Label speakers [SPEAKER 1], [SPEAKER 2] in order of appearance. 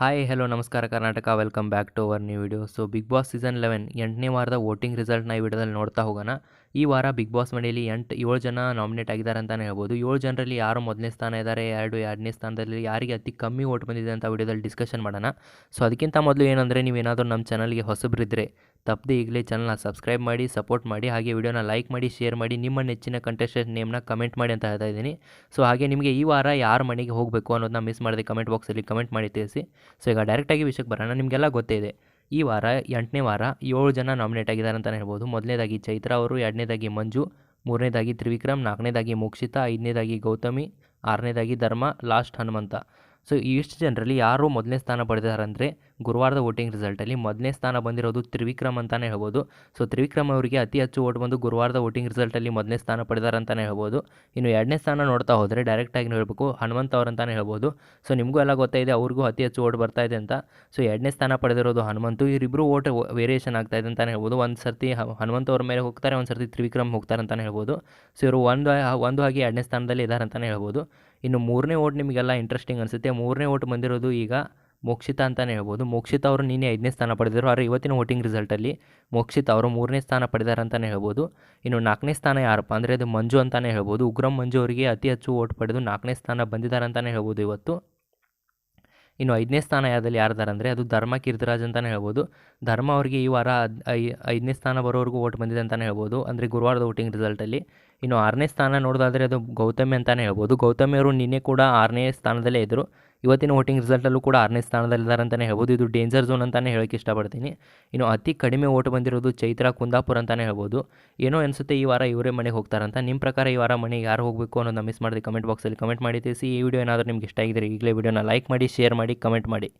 [SPEAKER 1] Hi hello ನಮಸ್ಕಾರ Karnataka. Welcome back to our new video so big boss season eleven ಎಂಟನೇ ವಾರದ voting ರಿಸಲ್ಟ್ನ ಈ ವಿಡಿಯೋದಲ್ಲಿ ನೋಡ್ತಾ ಹೋಗೋಣ. ಈ ವಾರ ಬಿಗ್ ಬಾಸ್ ಮನೆಯಲ್ಲಿ ಎಂಟು, ಏಳು ಜನ ನಾಮಿನೇಟ್ ಆಗಿದ್ದಾರೆ ಅಂತಲೇ ಹೇಳ್ಬೋದು. ಏಳು ಜನರಲ್ಲಿ ಯಾರು ಮೊದಲನೇ ಸ್ಥಾನ ಇದ್ದಾರೆ, ಎರಡು ಎರಡನೇ ಸ್ಥಾನದಲ್ಲಿ ಯಾರಿಗೆ ಅತಿ ಕಮ್ಮಿ ಓಟ್ ಬಂದಿದೆ ಅಂತ ವಿಡಿಯೋದಲ್ಲಿ ಡಿಸ್ಕಷನ್ ಮಾಡೋಣ. ಸೊ ಅದಕ್ಕಿಂತ ಮೊದಲು ಏನಂದರೆ ನೀವೇನಾದರೂ ನಮ್ಮ ಚಾನಲ್ಗೆ ಹೊಸಬರಿದ್ದರೆ ತಪ್ಪದೆ ಈಗಲೇ ಚಾನಲ್ನ ಸಬ್ಸ್ಕ್ರೈಬ್ ಮಾಡಿ ಸಪೋರ್ಟ್ ಮಾಡಿ, ಹಾಗೆ ವಿಡಿಯೋನ ಲೈಕ್ ಮಾಡಿ ಶೇರ್ ಮಾಡಿ, ನಿಮ್ಮ ನೆಚ್ಚಿನ ಕಂಟೆಸ್ಟೆಂಟ್ ನೇಮ್ನ ಕಮೆಂಟ್ ಮಾಡಿ ಅಂತ ಹೇಳ್ತಾ ಇದ್ದೀನಿ. ಸೊ ಹಾಗೆ ನಿಮಗೆ ಈ ವಾರ ಯಾರ ಮನೆಗೆ ಹೋಗಬೇಕು ಅನ್ನೋದನ್ನ ಮಿಸ್ ಮಾಡದೆ ಕಮೆಂಟ್ ಬಾಕ್ಸಲ್ಲಿ ಕಮೆಂಟ್ ಮಾಡಿ ತಿಳಿಸಿ. ಸೊ ಈಗ ಡೈರೆಕ್ಟಾಗಿ ವಿಷಯಕ್ಕೆ ಬರೋಣ. ನಿಮಗೆಲ್ಲ ಗೊತ್ತೇ ಇದೆ. ಈ ವಾರ, ಎಂಟನೇ ವಾರ ಏಳು ಜನ ನಾಮಿನೇಟ್ ಆಗಿದ್ದಾರೆ ಅಂತಲೇ ಹೇಳ್ಬೋದು. ಮೊದಲನೇದಾಗಿ ಚೈತ್ರ ಅವರು, ಎರಡನೇದಾಗಿ ಮಂಜು, ಮೂರನೇದಾಗಿ ತ್ರಿವಿಕ್ರಮ್, ನಾಲ್ಕನೇದಾಗಿ ಮೋಕ್ಷಿತಾ, ಐದನೇದಾಗಿ ಗೌತಮಿ, ಆರನೇದಾಗಿ ಧರ್ಮ ಲಾಸ್ಟ್ ಹನುಮಂತ. ಸೊ ಇಷ್ಟು ಜನರಲ್ಲಿ ಯಾರು ಮೊದಲನೇ ಸ್ಥಾನ ಪಡೆದಿದ್ದಾರೆ ಅಂದರೆ ಗುರುವಾರದ ವೋಟಿಂಗ್ ರಿಸಲ್ಟಲ್ಲಿ ಮೊದಲನೇ ಸ್ಥಾನ ಬಂದಿರೋದು ತ್ರಿವಿಕ್ರಮ್ ಅಂತಲೇ ಹೇಳ್ಬೋದು. ಸೊ ತ್ರಿವಿಕ್ರಮ್ ಅವರಿಗೆ ಅತಿ ಹೆಚ್ಚು ಓಟ್ ಬಂದು ಗುರುವಾರದ ವೋಟಿಂಗ್ ರಿಸಲ್ಟಲ್ಲಿ ಮೊದಲನೇ ಸ್ಥಾನ ಪಡೆದಾರೆ ಅಂತಲೇ ಹೇಳ್ಬೋದು. ಇನ್ನು ಎರಡನೇ ಸ್ಥಾನ ನೋಡ್ತಾ ಹೋದರೆ ಡೈರೆಕ್ಟಾಗಿ ಹೇಳಬೇಕು ಹನುಮಂತ ಅಂತಲೇ ಹೇಳ್ಬೋದು. ಸೊ ನಿಮಗೂ ಎಲ್ಲ ಗೊತ್ತಾಯಿದೆ, ಅವ್ರಿಗೂ ಅತಿ ಹೆಚ್ಚು ಓಟ್ ಬರ್ತಾ ಇದೆ ಅಂತ. ಸೊ ಎರಡನೇ ಸ್ಥಾನ ಪಡೆದಿರೋದು ಹನುಮಂತು ಇವರಿಬ್ಬರು ಓಟ್ ವೇರಿಯೇಷನ್ ಆಗ್ತಾ ಇದೆ ಅಂತಲೇ ಹೇಳ್ಬೋದು. ಒಂದು ಸರ್ತಿ ಹನುಮಂತ ಅವ್ರ ಮೇಲೆ ಹೋಗ್ತಾರೆ, ಒಂದು ಸರ್ತಿ ತ್ರಿವಿಕ್ರಮ್ ಹೋಗ್ತಾರೆ ಅಂತಲೇ ಹೇಳ್ಬೋದು. ಸೊ ಇವರು ಒಂದು ಒಂದು ಹಾಗೆ ಎರಡನೇ ಸ್ಥಾನದಲ್ಲಿ ಇದ್ದಾರೆ ಅಂತಲೇ ಹೇಳ್ಬೋದು. ಇನ್ನು ಮೂರನೇ ಓಟ್ ನಿಮಗೆಲ್ಲ ಇಂಟ್ರೆಸ್ಟಿಂಗ್ ಅನಿಸುತ್ತೆ. ಮೂರನೇ ಓಟ್ ಬಂದಿರೋದು ಈಗ ಮೋಕ್ಷಿತಾ ಅಂತಲೇ ಹೇಳ್ಬೋದು. ಮೋಕ್ಷಿತ ಅವರು ನಿನ್ನೆ ಐದನೇ ಸ್ಥಾನ ಪಡೆದರು ಆದರೆ ಇವತ್ತಿನ ವೋಟಿಂಗ್ ರಿಸಲ್ಟಲ್ಲಿ ಮೋಕ್ಷಿತ ಅವರು ಮೂರನೇ ಸ್ಥಾನ ಪಡೆದಾರೆ ಅಂತಲೇ ಹೇಳ್ಬೋದು. ಇನ್ನು ನಾಲ್ಕನೇ ಸ್ಥಾನ ಯಾರಪ್ಪ ಅಂದರೆ ಅದು ಮಂಜು ಅಂತಲೇ ಹೇಳ್ಬೋದು. ಉಗ್ರಂ ಮಂಜು ಅವರಿಗೆ ಅತಿ ಹೆಚ್ಚು ಓಟ್ ಪಡೆದು ನಾಲ್ಕನೇ ಸ್ಥಾನ ಬಂದಿದ್ದಾರೆ ಅಂತಲೇ ಹೇಳ್ಬೋದು ಇವತ್ತು. ಇನ್ನು ಐದನೇ ಸ್ಥಾನ ಯಾವ್ದಲ್ಲಿ ಯಾರ್ದಾರೆ ಅಂದರೆ ಅದು ಧರ್ಮ ಕೀರ್ತಿರಾಜ್ ಅಂತಲೇ ಹೇಳ್ಬೋದು. ಧರ್ಮ ಅವರಿಗೆ ಈ ವಾರ ಐದನೇ ಸ್ಥಾನ ಬರೋವರೆಗೂ ಓಟ್ ಬಂದಿದೆ ಅಂತಲೇ ಹೇಳ್ಬೋದು. ಅಂದರೆ ಗುರುವಾರದ ವೋಟಿಂಗ್ ರಿಸಲ್ಟಲ್ಲಿ ಇನ್ನು ಆರನೇ ಸ್ಥಾನ ನೋಡೋದಾದರೆ ಅದು ಗೌತಮಿ ಅಂತಲೇ ಹೇಳ್ಬೋದು. ಗೌತಮಿ ಅವರು ನಿನ್ನೆ ಕೂಡ ಆರನೇ ಸ್ಥಾನದಲ್ಲೇ ಇದ್ದರು ಇವತ್ತಿನ ವೋಟಿಂಗ್ ರಿಸಲ್ಟಲ್ಲೂ ಕೂಡ ಆರನೇ ಸ್ಥಾನದಲ್ಲಿದ್ದಾರೆ ಅಂತಲೇ ಹೇಳ್ಬೋದು. ಇದು ಡೇಂಜರ್ ಝೋನ್ ಅಂತಲೇ ಹೇಳೋಕ್ಕೆ ಇಷ್ಟಪಡ್ತೀನಿ. ಇನ್ನು ಅತಿ ಕಡಿಮೆ ಓಟ್ ಬಂದಿರೋದು ಚೈತ್ರ ಕುಂದಾಪುರ ಅಂತಲೇ ಹೇಳ್ಬೋದು. ಏನೋ ಅನಿಸುತ್ತೆ ಈ ವಾರ ಇವರೇ ಮನೆಗೆ ಹೋಗ್ತಾರಂತ ನಿಮ್ಮ ಪ್ರಕಾರ ಈ ವಾರ ಮನೆಗೆ ಯಾರು ಹೋಗಬೇಕು ಅನ್ನೋದನ್ನ ಮಿಸ್ ಮಾಡಿದೆ ಕಮೆಂಟ್ ಬಾಕ್ಸಲ್ಲಿ ಕಮೆಂಟ್ ಮಾಡಿ ತಿಳಿಸಿ. ಈ ವಿಡಿಯೋ ಏನಾದರೂ ನಿಮ್ಗೆ ಇಷ್ಟ ಆಗಿದ್ರೆ ಈಗಲೇ ವಿಡಿಯೋನ ಲೈಕ್ ಮಾಡಿ ಶೇರ್ ಮಾಡಿ ಕಮೆಂಟ್ ಮಾಡಿ.